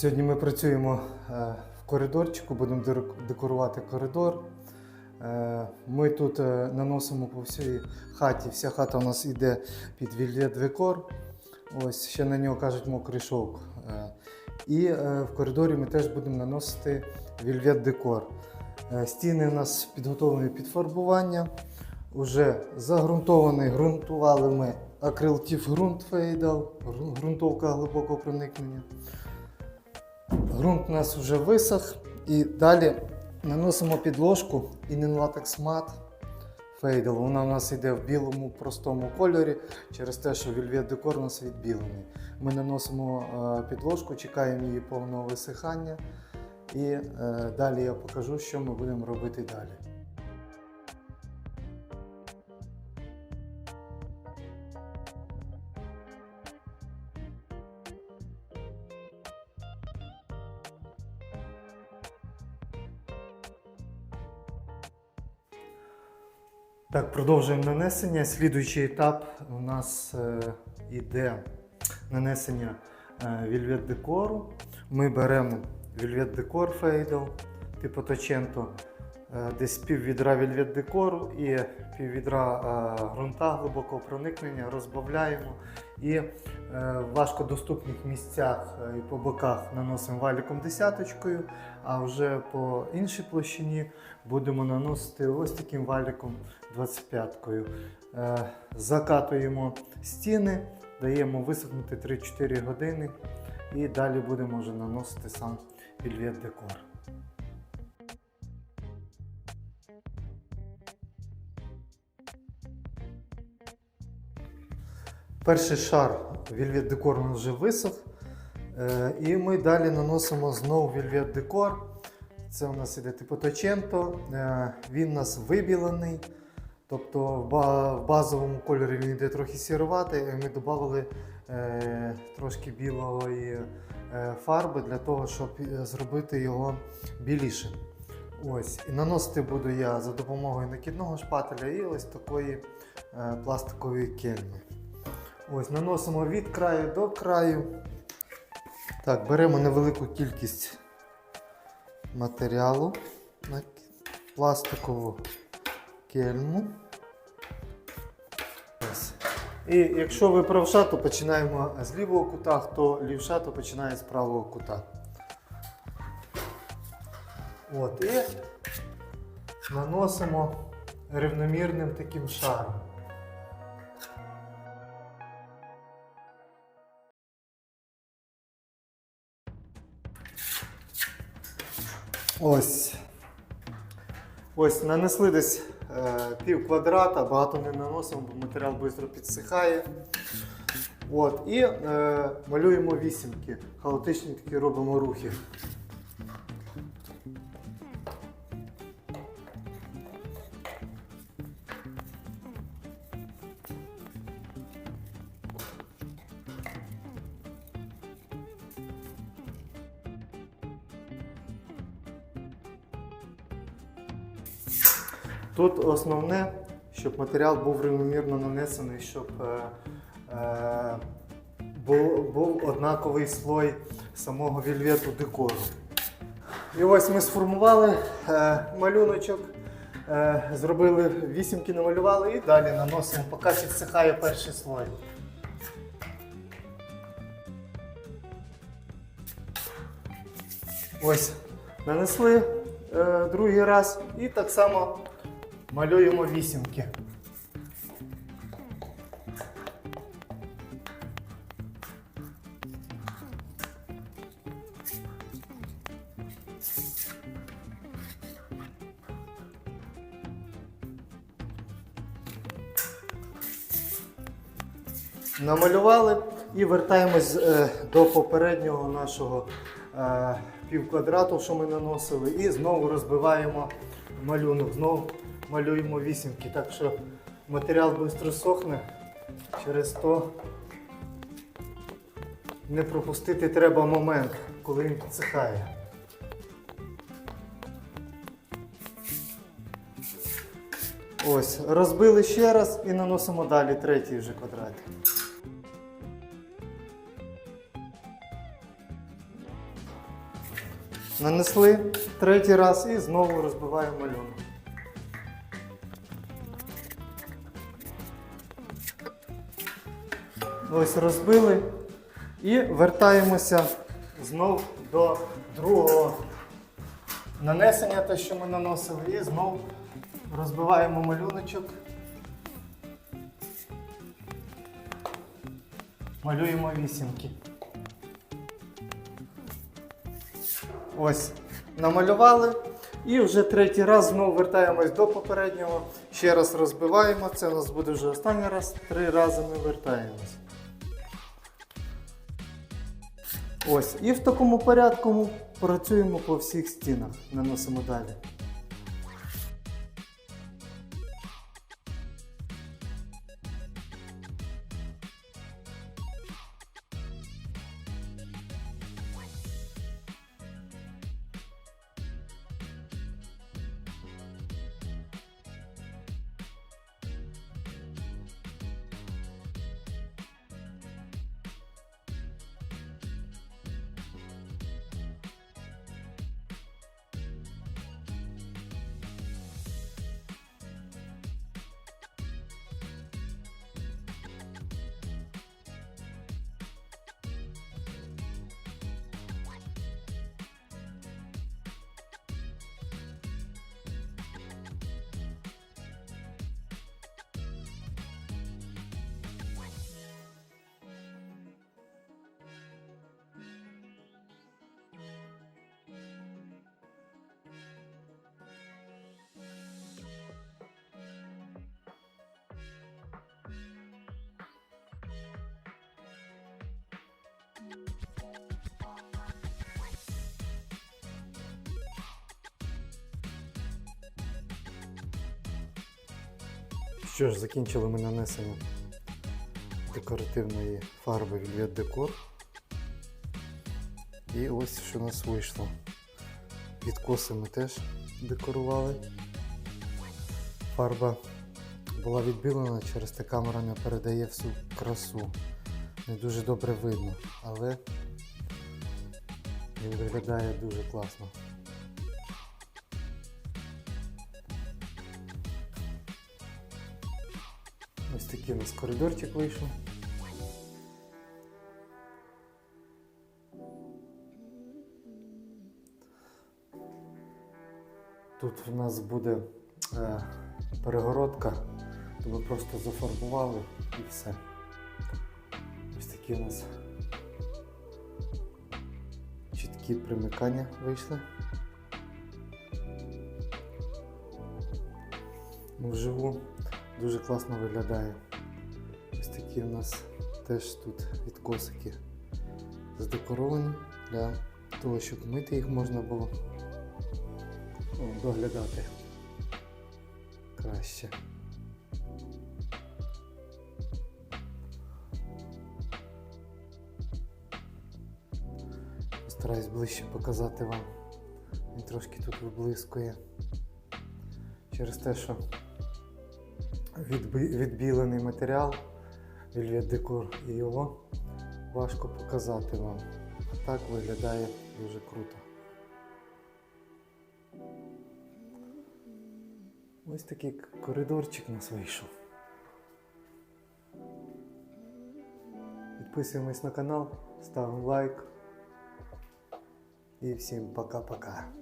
Сьогодні ми працюємо е, в коридорчику, будемо декорувати коридор. Е, Ми тут е, наносимо по всій хаті. Вся хата у нас йде під вільвет декор. Ось ще на нього кажуть мокрий шовк. І в коридорі ми теж будемо наносити вільвет декор. Стіни у нас підготовлені під фарбування. Уже загрунтований, ґрунтували ми акрилтів ґрунт фейдал, ґрунтовка глибокого проникнення. Грунт у нас вже висох і далі наносимо підложку іненлатекс мат фейдал. Вона у нас йде в білому простому кольорі через те, що вільвет декор у нас відбілений. Ми наносимо е, підложку, чекаємо її повного висихання. І е, далі я покажу, що ми будемо робити далі. Так, продовжуємо нанесення. Слідуючий етап у нас е, іде нанесення е, вільвет декору. Ми беремо вільвет декор фейдл типу Точенто, е, десь пів відра вільвет декору і пів відра е, ґрунта глибокого проникнення розбавляємо і е, в важкодоступних місцях е, і по боках наносимо валіком десяточкою, а вже по іншій площині будемо наносити ось таким валіком 25-кою. Е, Закатуємо стіни, даємо висохнути 3-4 години і далі будемо вже наносити сам вільвет декор. Перший шар вільвет декор нас вже висох. Е, І ми далі наносимо знову вільвет декор. Це у нас іде типу Точенто. Е, Він у нас вибілений. Тобто в базовому кольорі він йде трохи сіруватий, ми додали е, трошки білої фарби для того, щоб зробити його білішим. Ось. І наносити буду я за допомогою накидного шпателя і ось такої пластикової кельми. Ось, наносимо від краю до краю. Так, беремо невелику кількість матеріалу на пластикову кельму. І якщо ви правша, то починаємо з лівого кута, хто лівша, то починає з правого кута. От, і наносимо рівномірним таким шаром. Ось. Ось нанесли десь е, пів квадрата, багато не наносимо, бо матеріал швидко підсихає. От, і е, малюємо вісімки. Хаотичні такі робимо рухи. Тут основне, щоб матеріал був рівномірно нанесений, щоб е, е, був, був однаковий слой самого вільвету декору. І ось ми сформували е, малюночок, е, зробили вісімки, намалювали і далі наносимо, поки підсихає перший слой. Ось нанесли е, другий раз і так само малюємо вісімки. Намалювали і вертаємось е, до попереднього нашого е, півквадрату, що ми наносили, і знову розбиваємо малюнок, знову малюємо вісімки. Так що матеріал швидко сохне, через то не пропустити треба момент, коли він підсихає. Ось, розбили ще раз і наносимо далі третій вже квадратик. Нанесли третій раз і знову розбиваємо малюнок. Ось розбили і вертаємося знов до другого нанесення, те, що ми наносили, і знов розбиваємо малюночок. Малюємо вісімки. Ось, намалювали. І вже третій раз знову вертаємось до попереднього. Ще раз розбиваємо. Це у нас буде вже останній раз. Три рази ми вертаємось. Ось. І в такому порядку працюємо по всіх стінах. Наносимо далі. Що ж, закінчили ми нанесення декоративної фарби Velvet Decor. І ось що у нас вийшло. Відкоси ми теж декорували. Фарба була відбілена, через те камера не передає всю красу. Не дуже добре видно, але він виглядає дуже класно. Такий у нас коридорчик вийшов. Тут в нас буде е, перегородка, то ми просто зафарбували і все. Ось такі у нас чіткі примикання вийшли. Вживу дуже класно виглядає. Ось такі у нас теж тут відкосики задекоровані для того, щоб мити їх можна було доглядати краще. Постараюсь ближче показати вам. Він трошки тут виблискує. Через те, що відби- відбілений матеріал Velvet Decor і його важко показати вам. А так виглядає дуже круто. Ось такий коридорчик нас вийшов. Підписуємось на канал, ставимо лайк. І всім пока-пока.